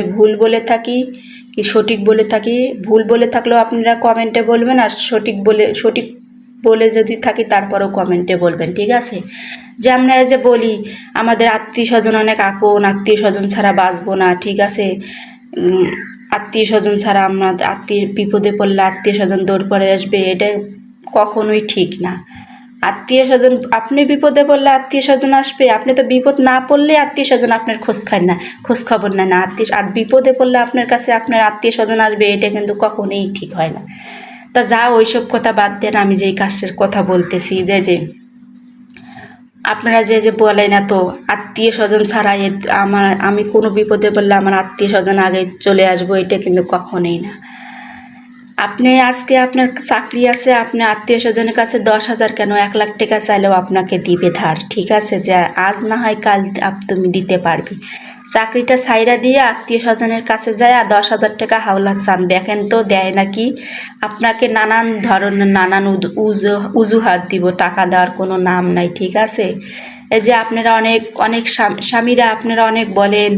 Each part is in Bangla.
আমি ভুল বলে থাকি কি সঠিক বলে থাকি? ভুল বলে থাকলেও আপনারা কমেন্টে বলবেন আর সঠিক বলে সঠিক বলে যদি থাকি তারপরেও কমেন্টে বলবেন, ঠিক আছে? যে আমরা যে বলি, আমাদের আত্মীয় স্বজন অনেক আপন, আত্মীয় স্বজন ছাড়া বাঁচবো না, ঠিক আছে? আত্মীয় স্বজন ছাড়া আমরা আত্মীয়, বিপদে পড়লে আত্মীয় স্বজন দৌড় পরে আসবে, এটা কখনোই ঠিক না। আত্মীয় স্বজন, আপনি বিপদে পড়লে আত্মীয় স্বজন আসবে, আপনি তো বিপদ না পড়লে আত্মীয় স্বজন আপনার খোঁজ খায় না, খোঁজ খবর নেয় না। আত্মীয় আর বিপদে পড়লে আপনার কাছে আপনার আত্মীয় স্বজন আসবে, এটা কিন্তু কখনোই ঠিক হয় না। তা যা ওইসব কথা বাদ দেন, আমি যেই কাজের কথা বলতেছি, যে যে, আপনারা যে যে বলেন না তো আত্মীয় স্বজন ছাড়া আমার আমি কোনো বিপদে পড়লে আমার আত্মীয় স্বজন আগে চলে আসব, এটা কিন্তু কখনোই না। আপনি আজকে আপনার চাকরি আছে, আপনি আত্মীয় স্বজনের কাছে দশ হাজার কেন এক লাখ টাকা চাইলেও আপনাকে দিবে ধার, ঠিক আছে? যে আজ না হয় কাল তুমি দিতে পারবে। চাকরিটা সাইরা দিয়ে আত্মীয় স্বজনের কাছে যায় আর দশ হাজার টাকা হাওলা চান। দেখেন তো, দেয় নাকি? আপনাকে নানান ধরনের, নানান উজু, উজুহাত দিব, টাকা দেওয়ার কোনো নাম নাই, ঠিক আছে? এই যে আপনারা অনেক অনেক স্বামীরা আপনারা অনেক বলেন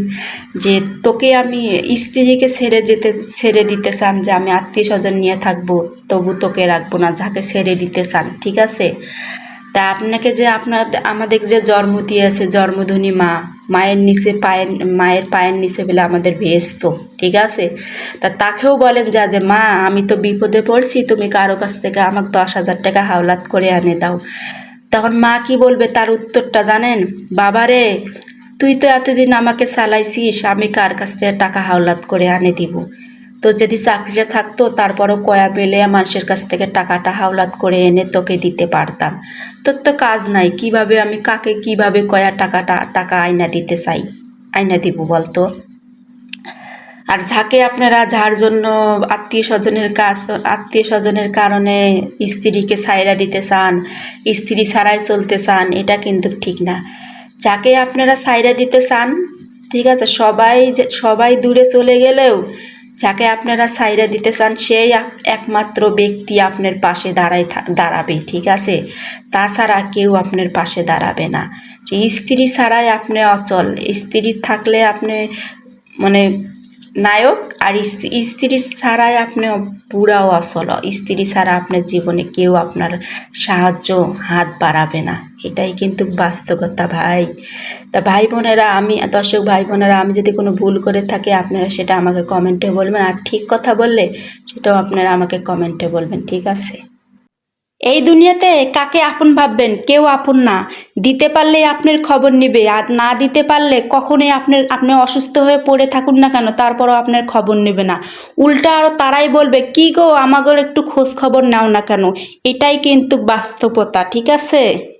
যে তোকে আমি স্ত্রীকে ছেড়ে যেতে, ছেড়ে দিতে চান যে আমি আত্মীয় স্বজন নিয়ে থাকব, তবু তোকে রাখব না, যাকে ছেড়ে দিতে চান, ঠিক আছে? তা আপনাকে যে আপনার, আমাদের যে জন্ম দিয়েছে, জন্মধনী মা, মায়ের নিচে পায়ের, মায়ের পায়ের নিচে বলে আমাদের ভেস্ত ঠিক আছে? তা তাকেও বলেন যা, যে মা, আমি তো বিপদে পড়ছি, তুমি কারও কাছ থেকে আমাকে দশ হাজার টাকা হাওলাত করে এনে দাও। তখন মা কি বলবে তার উত্তরটা জানেন? বাবারে, তুই তো এতদিন আমাকে চালাইছিস আমি কার কাছ থেকে টাকা হাওলাত করে আনে দিব? তো যদি চাকরিটা থাকতো, তারপরও কয়া মেলে মানুষের কাছ থেকে টাকাটা হাওলাত করে এনে তোকে দিতে পারতাম। তোর তো কাজ নাই, কীভাবে আমি কাকে কীভাবে কয়া টাকাটা, টাকা আয়না দিতে চাই? আয়না দিব বলতো? আর যাকে আপনারা যার জন্য আত্মীয় স্বজনের কাজ আত্মীয় স্বজনের কারণে স্ত্রীকে সাইরা দিতে চান, স্ত্রী ছাড়াই চলতে চান, এটা কিন্তু ঠিক না। যাকে আপনারা সাইরা দিতে চান, ঠিক আছে, সবাই সবাই দূরে চলে গেলেও যাকে আপনারা সাইরা দিতে চান, সেই একমাত্র ব্যক্তি আপনার পাশে দাঁড়াই থা- দাঁড়াবে, ঠিক আছে? তাছাড়া কেউ আপনার পাশে দাঁড়াবে না। যে স্ত্রী ছাড়াই আপনি অচল, স্ত্রী থাকলে আপনি মানে নায়ক আর স্ত্রী ছাড়াই আপনি পুরাও অচল স্ত্রী ছাড়া আপনার জীবনে কেউ আপনার সাহায্য হাত বাড়াবে না। এটাই কিন্তু বাস্তবতা ভাই। তা ভাই বোনেরা, আমি, দর্শক ভাই বোনেরা, আমি যদি কোনো ভুল করে থাকি, আপনারা সেটা আমাকে কমেন্টে বলবেন। আর ঠিক কথা বললে সেটাও আপনারা আমাকে কমেন্টে বলবেন, ঠিক আছে? এই দুনিয়াতে কাকে আপন ভাববেন? কেউ আপন না। দিতে পারলে আপনার খবর নিবে, আর না দিতে পারলে কখনোই আপনার, আপনি অসুস্থ হয়ে পড়ে থাকুন না কেন, তারপরও আপনার খবর নেবে না। উল্টা আরও তারাই বলবে, কি গো আমাগর একটু খোঁজ খবর নাও না কেন? এটাই কিন্তু বাস্তবতা, ঠিক আছে?